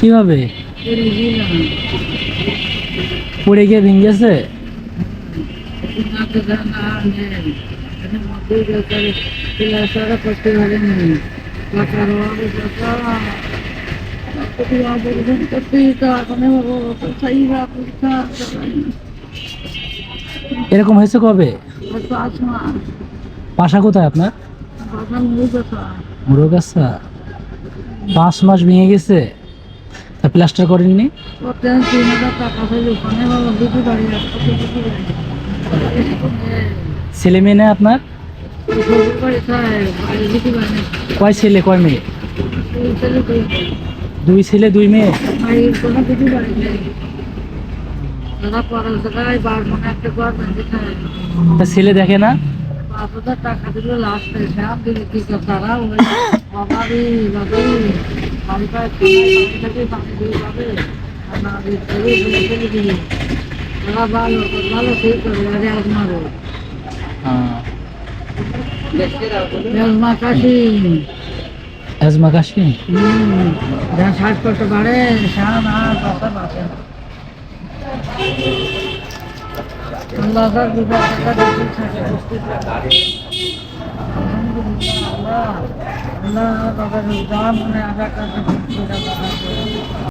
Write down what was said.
কীভাবে? পড়ে গিয়ে ভেঙে গেছে এরকম হয়েছে কবে? বাসা কোথায় আপনার? মুরগাছা পাঁচ মাস ভেঙে গেছে? তা প্লাস্টার করেননি? ছেলে মেয়ে নেই আপনার? কয় ছেলে, কয় মেয়ে? দুই ছেলে, দুই মেয়ে? তা ছেলে দেখে না? টাকা দিল লাস্ট তারা? আর আরে অ্যাজমা কাশি শ্বাসকষ্ট বাড়ে না কথা বাঁচে अल्लाह अल्लाह अल्लाह अगर इल्ज़ाम ने अदा कर